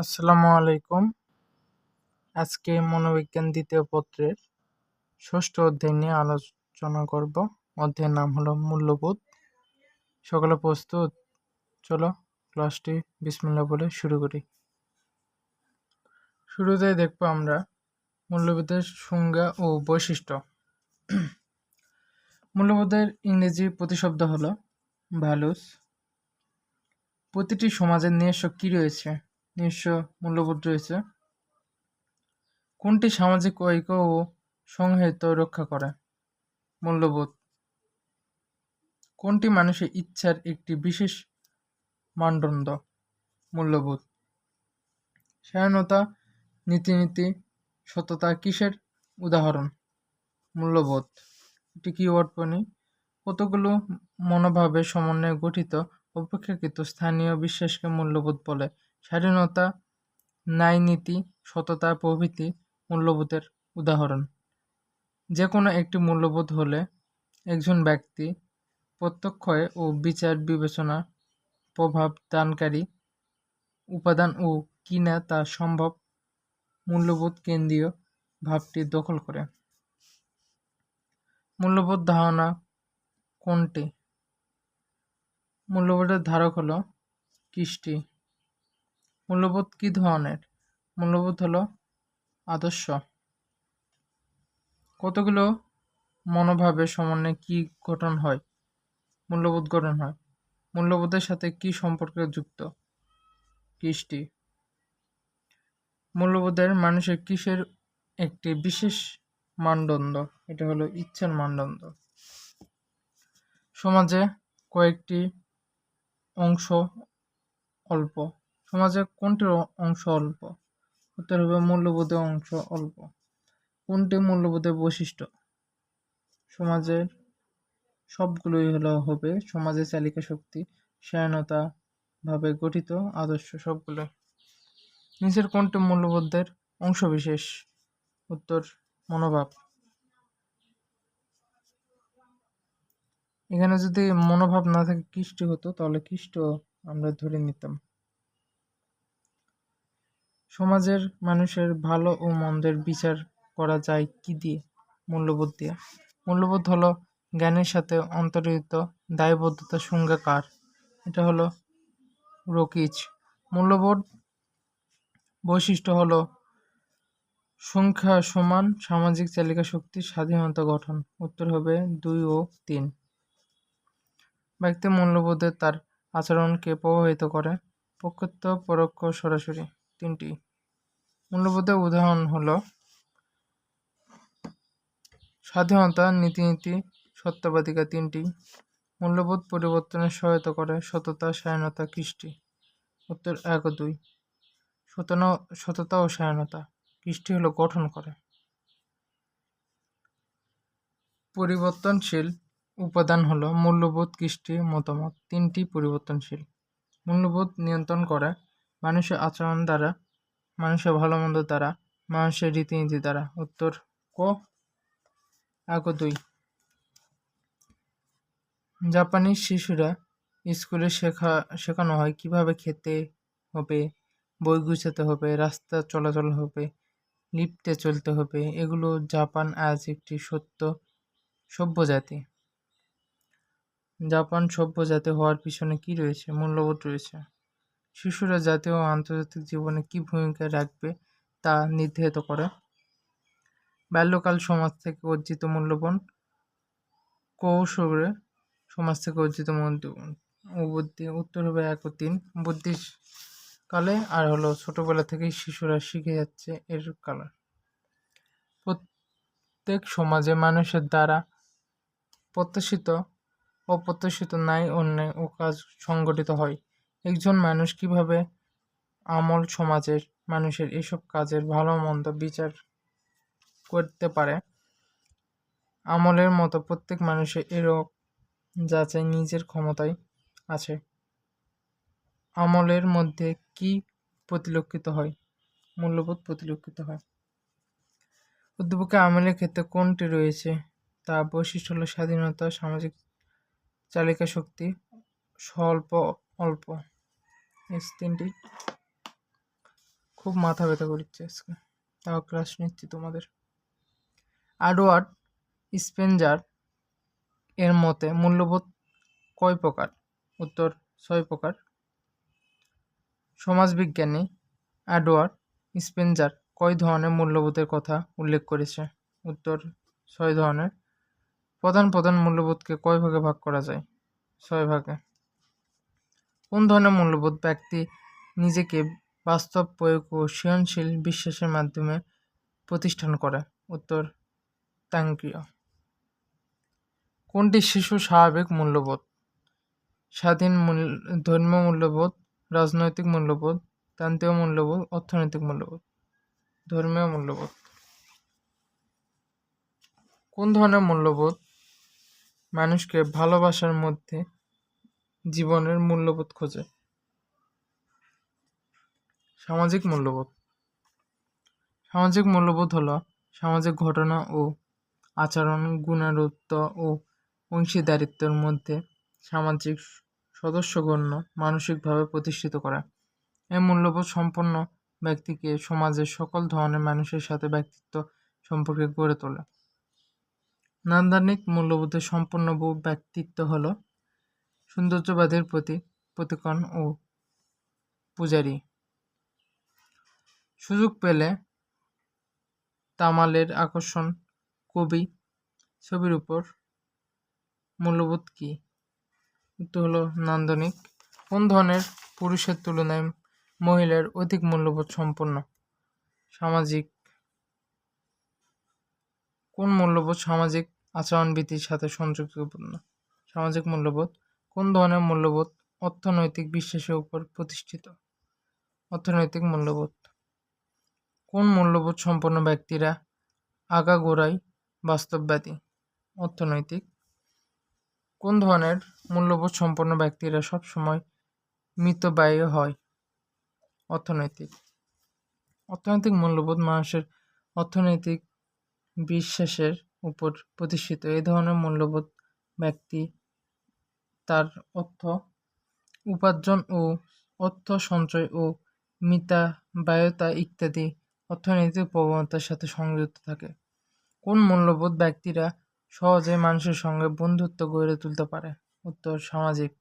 আসসালামু আলাইকুম। আজকে মনোবিজ্ঞান দ্বিতীয় পত্রের ষষ্ঠ অধ্যায় নিয়ে আলোচনা করব। অধ্যায়ের নাম হলো মূল্যবোধ। সকলে প্রস্তুত? চলো ক্লাসটি বিসমিল্লা বলে শুরু করি। শুরুতেই দেখব আমরা মূল্যবোধের সংজ্ঞা ও বৈশিষ্ট্য। মূল্যবোধের ইংরেজি প্রতিশব্দ হলো ভ্যালুস। প্রতিটি সমাজের নিজস্ব কী রয়েছে? নিজস্ব মূল্যবোধ রয়েছে। কোনটি সামাজিক ঐক্য ও সংহিত রক্ষা করে? মূল্যবোধ। কোনটি মানুষের ইচ্ছার একটি বিশেষ মানদণ্ড? মূল্যবোধ। স্বায়নতা নীতিনীতি, সততা কিসের উদাহরণ? মূল্যবোধ। এটি কিওয়ার্ড পনি। কতগুলো মনোভাবের সমন্বয়ে গঠিত, অপেক্ষাকৃত স্থানীয় বিশ্বাসকে মূল্যবোধ বলে। স্বাধীনতা ন্যায়নীতি সততা প্রভৃতি মূল্যবোধের উদাহরণ। যে কোনো একটি মূল্যবোধ হলে একজন ব্যক্তি প্রত্যক্ষয় ও বিচার, বিবেচনা, প্রভাব দানকারী, উপাদান ও কিনা তা সম্ভব মূল্যবোধ কেন্দ্রীয় ভাবটি দখল করে। মূল্যবোধ ধারণা কোনটি? মূল্যবোধের ধারক হলো কৃষ্টি। মূল্যবোধ কী ধরনের? মূল্যবোধ হলো আদর্শ। কতগুলো মনোভাবের সমন্বয়ে কি গঠন হয়? মূল্যবোধ গঠন হয়। মূল্যবোধের সাথে কি সম্পর্কে যুক্ত? কৃষ্টি। মূল্যবোধের মানুষের কিসের একটি বিশেষ মানদণ্ড? এটা হলো ইচ্ছার মানদণ্ড। সমাজে কয়েকটি অংশ অল্প। সমাজে কোনটির অংশ অল্প? উত্তর হবে মূল্যবোধের অংশ অল্প। কোনটি মূল্যবোধের বৈশিষ্ট্য? সমাজের সবগুলোই হলো, হবে সমাজের চালিকা শক্তি স্বায়নতা ভাবে গঠিত আদর্শ সবগুলো নিচের কোনটি মূল্যবোধের অংশবিশেষ? উত্তর, মনোভাব। এখানে যদি মনোভাব না থাকে, কৃষ্টি হতো, তাহলে কৃষ্ট আমরা ধরে নিতাম। সমাজের মানুষের ভালো ও মন্দের বিচার করা যায় কি দিয়ে? মূল্যবোধ দিয়ে। মূল্যবোধ হলো জ্ঞানের সাথে অন্তর্হিত দায়বদ্ধতা সংজ্ঞা কার? এটা হলো রকিজ। মূল্যবোধ বৈশিষ্ট্য হলো সংখ্যা সমান সামাজিক চালিকা শক্তি স্বাধীনতা গঠন। উত্তর হবে দুই ও তিন। ব্যক্তি মূল্যবোধে তার আচরণকে প্রভাবিত করে। প্রকৃত পরোক্ষ সরাসরি। তিনটি। মূল্যবোধের উদাহরণ হল, স্বাধীনতা, নীতিনীতি, সত্যবাদিকা তিনটি। মূল্যবোধ পরিবর্তনে সহায়তা করে সততা স্বায়নতা কৃষ্টি। উত্তর এক ও দুই। সততা ও স্বায়নতা কৃষ্টি হলো গঠন করে। পরিবর্তনশীল উপাদান হলো মূল্যবোধ, কৃষ্টি, মতামত। তিনটি পরিবর্তনশীল। মূল্যবোধ নিয়ন্ত্রণ করে মানুষের আচরণ দ্বারা, মানুষের ভালো মন্দ দ্বারা, মানুষের রীতিনীতি দ্বারা। উত্তর ক। এক দুই। জাপানি শিশুরা স্কুলে শেখা, শেখানো হয় কীভাবে খেতে হবে, বই গুছাতে হবে, রাস্তা চলাচল হবে, লিফটে চলতে হবে, এগুলো জাপান আজ একটি সত্য সভ্য জাতি। জাপান সভ্য জাতি হওয়ার পিছনে কি রয়েছে? মূল্যবোধ রয়েছে। শিশুরা জাতীয় ও আন্তর্জাতিক জীবনে কী ভূমিকা রাখবে তা নির্ধারিত করে। বাল্যকাল সমাজ থেকে অর্জিত মূল্যবান কৌশলে সমাজ থেকে অর্জিত ও বুদ্ধি। উত্তর হবে এক ও তিন। বুদ্ধি কালে আর হলো ছোটোবেলা থেকেই শিশুরা শিখে যাচ্ছে এর কালে প্রত্যেক সমাজে মানুষের দ্বারা প্রত্যাশিত অপ্রত্যাশিত ন্যায় অন্যায় ও কাজ সংগঠিত হয়। একজন মানুষ কীভাবে আমল সমাজের, মানুষের এসব কাজের ভালো মন্দ বিচার করতে পারে? আমলের মতো প্রত্যেক মানুষের এরক যাচাই নিজের ক্ষমতায় আছে। আমলের মধ্যে কি প্রতিলক্ষিত হয়? মূল্যবোধ প্রতিলক্ষিত হয়। উদ্দীপকে আমলের ক্ষেত্রে কোনটি রয়েছে? তা বৈশিষ্ট্য হল স্বাধীনতা, সামাজিক চালিকা শক্তি স্বল্প অল্প এস তিনটি খুব মাথা ব্যথা করছে আজকে। তাও ক্লাস নিচ্ছি তোমাদের। আডওয়ার্ড স্পেঞ্জার এর মতে মূল্যবোধ কয় প্রকার? উত্তর, ছয় প্রকার। সমাজবিজ্ঞানী অ্যাডওয়ার্ড স্পেঞ্জার কয় ধরনের মূল্যবোধের কথা উল্লেখ করেছে? উত্তর, ছয় ধরনের। প্রধান প্রধান মূল্যবোধকে কয় ভাগে ভাগ করা যায়? ছয় ভাগে। কোন ধরনের মূল্যবোধ ব্যক্তি নিজেকে বাস্তব প্রয়োগ ও সৃজনশীল বিশ্বাসের মাধ্যমে প্রতিষ্ঠান করে? উত্তর তাঙ্ক্রিয় কোনটি শিশু স্বাভাবিক মূল্যবোধ? স্বাধীন মূল্য ধর্মীয় মূল্যবোধ, রাজনৈতিক মূল্যবোধ, তান্ত্রিক মূল্যবোধ, অর্থনৈতিক মূল্যবোধ? ধর্মীয় মূল্যবোধ। কোন ধরনের মূল্যবোধ মানুষকে ভালোবাসার মধ্যে জীবনের মূল্যবোধ খোঁজে। সামাজিক মূল্যবোধ। সামাজিক মূল্যবোধ হলো সামাজিক ঘটনা ও আচরণ গুণারত্ব ও অংশীদারিত্বের মধ্যে সামাজিক সদস্যগণ্য মানসিকভাবে প্রতিষ্ঠিত করা। এই মূল্যবোধ সম্পন্ন ব্যক্তিকে সমাজের সকল ধরনের মানুষের সাথে ব্যক্তিত্ব সম্পর্কে গড়ে তোলে। নান্দানিক মূল্যবোধের সম্পূর্ণ ব্যক্তিত্ব হল সৌন্দর্যবাদের প্রতি প্রতিকন ও পূজারী। সুযোগ পেলে তামালের আকর্ষণ কবি ছবির উপর মূল্যবোধ কী? উত্তর হলো নান্দনিক। কোন ধরনের পুরুষের তুলনায় মহিলার অধিক মূল্যবোধ সম্পন্ন? সামাজিক কোন মূল্যবোধ সামাজিক আচরণবিধির সাথে সংযুক্তপূর্ণ? সামাজিক মূল্যবোধ কোন ধরনের মূল্যবোধ অর্থনৈতিক বিশ্বাসের উপর প্রতিষ্ঠিত? অর্থনৈতিক মূল্যবোধ। কোন মূল্যবোধ সম্পন্ন ব্যক্তিরা আগাগোড়াই বাস্তববাদী? অর্থনৈতিক। কোন ধরনের মূল্যবোধ সম্পন্ন ব্যক্তিরা সবসময় মিতব্যয়ী হয়? অর্থনৈতিক। অর্থনৈতিক মূল্যবোধ মানুষের অর্থনৈতিক বিশ্বাসের উপর প্রতিষ্ঠিত। এই ধরনের মূল্যবোধ ব্যক্তি তার অর্থ উপার্জন ও অর্থ সঞ্চয় ও মিতাব্যয়তা ইত্যাদি অর্থনৈতিক প্রবণতার সাথে সংযুক্ত থাকে। কোন মূল্যবোধ ব্যক্তিরা সহজে মানুষের সঙ্গে বন্ধুত্ব গড়ে তুলতে পারে? উত্তর, সামাজিক।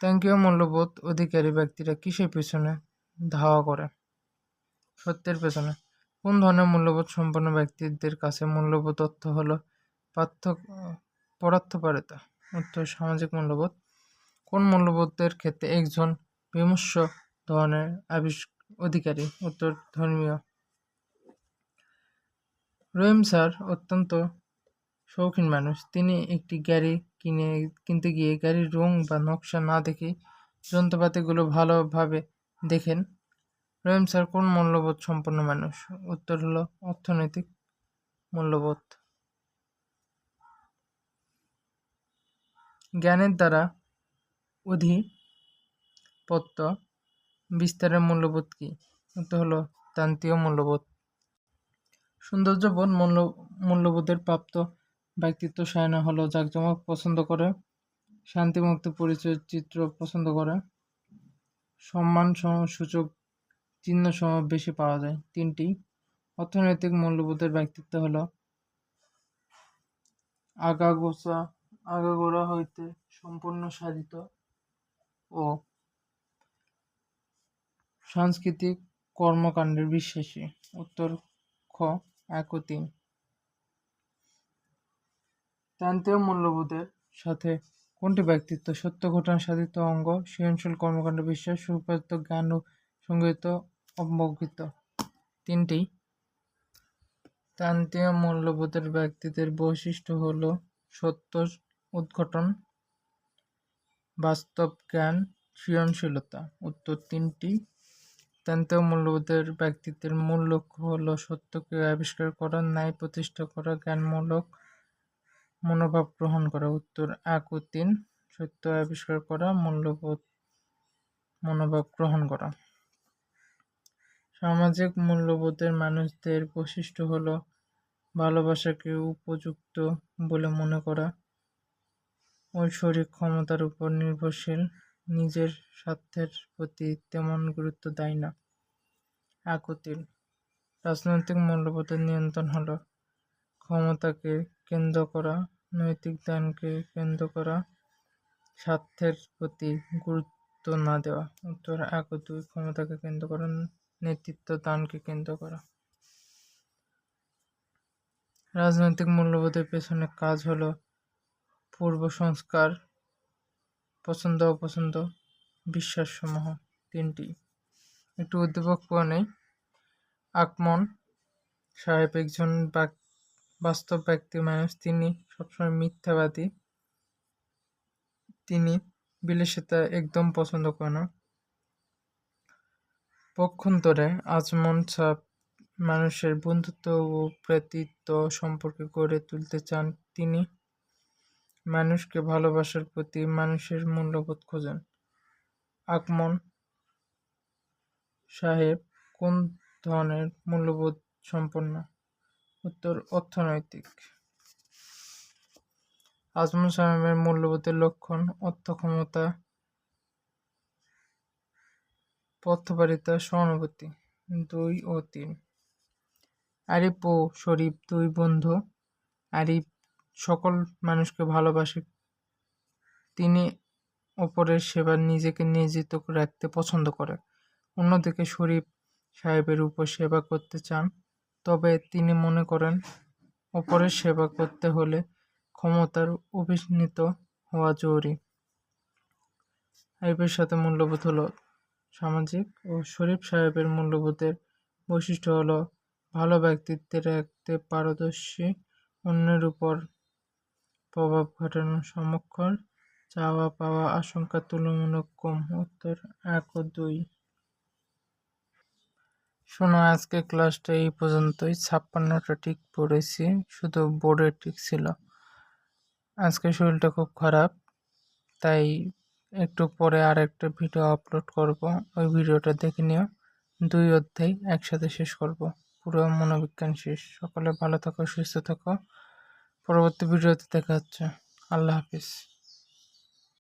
ত্যাঙ্কীয় মূল্যবোধ অধিকারী ব্যক্তিরা কিসের পেছনে ধাওয়া করে? সত্যের পেছনে। কোন ধরনের মূল্যবোধ সম্পন্ন ব্যক্তিদের কাছে মূল্যবোধ অর্থ হলো পার্থক্য, পরার্থপারিতা? উত্তর, সামাজিক মূল্যবোধ। কোন মূল্যবোধের ক্ষেত্রে একজন বিমর্ষ ধরনের আবিষ অধিকারী? উত্তর, ধর্মীয়। রহিম স্যার অত্যন্ত শৌখিন মানুষ। তিনি একটি গাড়ি কিনে, কিনতে গিয়ে গাড়ির রং বা নকশা না দেখে যন্ত্রপাতিগুলো ভালোভাবে দেখেন। রহিম স্যার কোন মূল্যবোধ সম্পন্ন মানুষ? উত্তর হলো অর্থনৈতিক মূল্যবোধ। জ্ঞানের দ্বারা অধিপত্য বিস্তারের মূল্যবোধ কী? উত্তর হলো তান্ত্রিক মূল্যবোধ। সৌন্দর্যবোধ মূল্য, মূল্যবোধের প্রাপ্ত ব্যক্তিত্ব সায়না হলো, জাঁকজমক পছন্দ করে, শান্তিমুক্ত পরিচয় চিত্র পছন্দ করে, সম্মান সূচক চিহ্ন সহ বেশি পাওয়া যায়। তিনটি অর্থনৈতিক মূল্যবোধের ব্যক্তিত্ব হলো আগাগোছা আগাগোড়া হইতে সম্পূর্ণ সাধিত ও সাংস্কৃতিক কর্মকাণ্ডের বিশ্বাসী। উত্তর খ, এক ও তিন। তান্ত্রিক মূল্যবোধের সাথে কোনটি ব্যক্তিত্ব সত্য ঘটনা সাধিত অঙ্গ, সৃজনশীল কর্মকাণ্ড বিশ্বাস সুপ্রাপ্ত জ্ঞান ও সংগৃহীত অবগত তিনটি। তান্ত্রিক মূল্যবোধের ব্যক্তিদের বৈশিষ্ট্য হল সত্য উদ্ঘটন, বাস্তব জ্ঞান, সৃজনশীলতা। উত্তর তিনটি তান্ত্রিক মূল্যবোধের ব্যক্তিত্বের মূল লক্ষ্য হল সত্যকে আবিষ্কার করা, ন্যায় প্রতিষ্ঠা করা, জ্ঞানমূলক মনোভাব গ্রহণ করা। উত্তর এক ও তিন, সত্য আবিষ্কার করা, মূল্যবোধ, মনোভাব গ্রহণ করা। সামাজিক মূল্যবোধের মানুষদের বৈশিষ্ট্য হল ভালোবাসাকে উপযুক্ত বলে মনে করা ঐশ্বরিক ক্ষমতার উপর নির্ভরশীল, নিজের স্বার্থের প্রতি তেমন গুরুত্ব দেয় না। তিন রাজনৈতিক মূল্যবোধের নিয়ন্ত্রণ হলো ক্ষমতাকে কেন্দ্র করা, নৈতিক দানকে কেন্দ্র করা, স্বার্থের প্রতি গুরুত্ব না দেওয়া। উত্তর এক ক্ষমতাকে কেন্দ্র করা, নেতৃত্ব দানকে কেন্দ্র করা। রাজনৈতিক মূল্যবোধের পেছনে কাজ হলো পূর্ব সংস্কার, পছন্দ অপছন্দ, বিশ্বাসসমূহ তিনটি। একটু উদ্দীপক নেই আকমন সাহেব একজন বাস্তব ব্যক্তি মানুষ। তিনি সবসময় মিথ্যাবাদী। তিনি বিলাসিতা একদম পছন্দ করে না। পক্ষান্তরে আজমন সাহ মানুষের বন্ধুত্ব ও প্রেতিত্ব সম্পর্কে গড়ে তুলতে চান। তিনি মানুষকে ভালোবাসার প্রতি মানুষের মূল্যবোধ খোঁজেন। আকমন সাহেব, কোন ধরনের মূল্যবোধ সম্পন্ন? উত্তর, অর্থনৈতিক। আজমল সাহেবের মূল্যবোধের লক্ষণ অর্থ ক্ষমতা পথপারিতা সহানুভূতি, দুই ও তিন। আরিফ ও শরীফ, দুই বন্ধু। আরিফ সকল মানুষকে ভালোবাসে, তিনি অপরের সেবা নিজেকে নিয়োজিত রাখতে পছন্দ করে অন্যদিকে শরীফ সাহেবের উপর সেবা করতে চান, তবে তিনি মনে করেন অপরের সেবা করতে হলে ক্ষমতার অভিনীত হওয়া জরুরি। আইবের সাথে মূল্যবোধ হলো সামাজিক ও শরীফ সাহেবের মূল্যবোধের বৈশিষ্ট্য হলো, ভালো ব্যক্তিত্বে রাখতে পারদর্শী, অন্যের উপর প্রভাব ঘটানোর সমক্ষণ চাওয়া পাওয়া আশঙ্কা তুলনামূলক কম। উত্তর এক ও দুই। শোনো, আজকে ক্লাসটা এই পর্যন্তই। ছাপ্পান্নটা টিক পড়েছি, শুধু বোর্ডের টিক ছিল। আজকে শরীরটা খুব খারাপ, তাই একটু পরে আর একটা ভিডিও আপলোড করব। ওই ভিডিওটা দেখে নিও। দুই অধ্যায় একসাথে শেষ করব। পুরো মনোবিজ্ঞান শেষ। সকলে ভালো থাকো, সুস্থ থাকো। পরবর্তী ভিডিওতে দেখা হচ্ছে। আল্লাহ হাফিজ।